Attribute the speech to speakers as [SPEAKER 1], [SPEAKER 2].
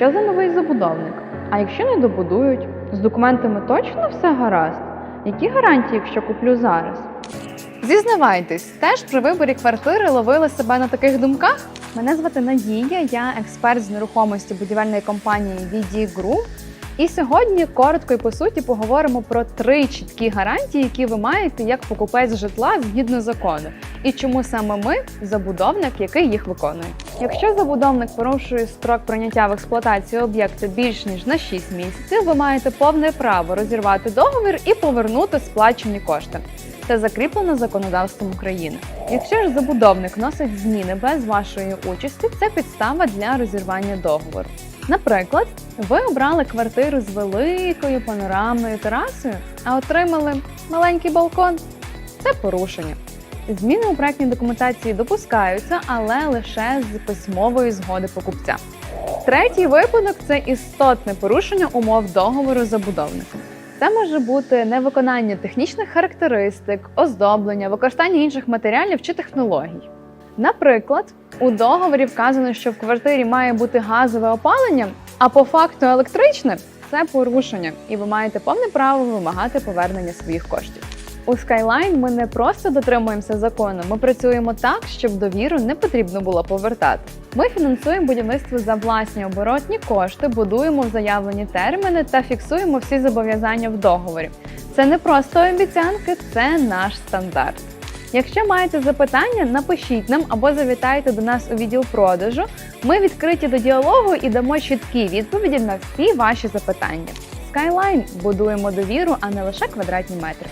[SPEAKER 1] Що за новий забудовник? А якщо не добудують? З документами точно все гаразд? Які гарантії, якщо куплю зараз? Зізнавайтесь, теж при виборі квартири ловили себе на таких думках? Мене звати Надія, я експерт з нерухомості будівельної компанії VD Group. І сьогодні коротко і по суті поговоримо про три чіткі гарантії, які ви маєте як покупець житла згідно закону, і чому саме ми забудовник, який їх виконує. Якщо забудовник порушує строк прийняття в експлуатацію об'єкту більш ніж на 6 місяців, ви маєте повне право розірвати договір і повернути сплачені кошти. Це закріплено законодавством України. Якщо ж забудовник вносить зміни без вашої участі, це підстава для розірвання договору. Наприклад, ви обрали квартиру з великою панорамною терасою, а отримали маленький балкон. Це порушення. Зміни у проектній документації допускаються, але лише з письмової згоди покупця. Третій випадок це істотне порушення умов договору з забудовником. Це може бути невиконання технічних характеристик, оздоблення, використання інших матеріалів чи технологій. Наприклад, у договорі вказано, що в квартирі має бути газове опалення, а по факту електричне це порушення, і ви маєте повне право вимагати повернення своїх коштів. У Skyline ми не просто дотримуємося закону, ми працюємо так, щоб довіру не потрібно було повертати. Ми фінансуємо будівництво за власні оборотні кошти, будуємо в заявлені терміни та фіксуємо всі зобов'язання в договорі. Це не просто обіцянки, це наш стандарт. Якщо маєте запитання, напишіть нам або завітайте до нас у відділ продажу. Ми відкриті до діалогу і дамо чіткі відповіді на всі ваші запитання. Skyline – будуємо довіру, а не лише квадратні метри.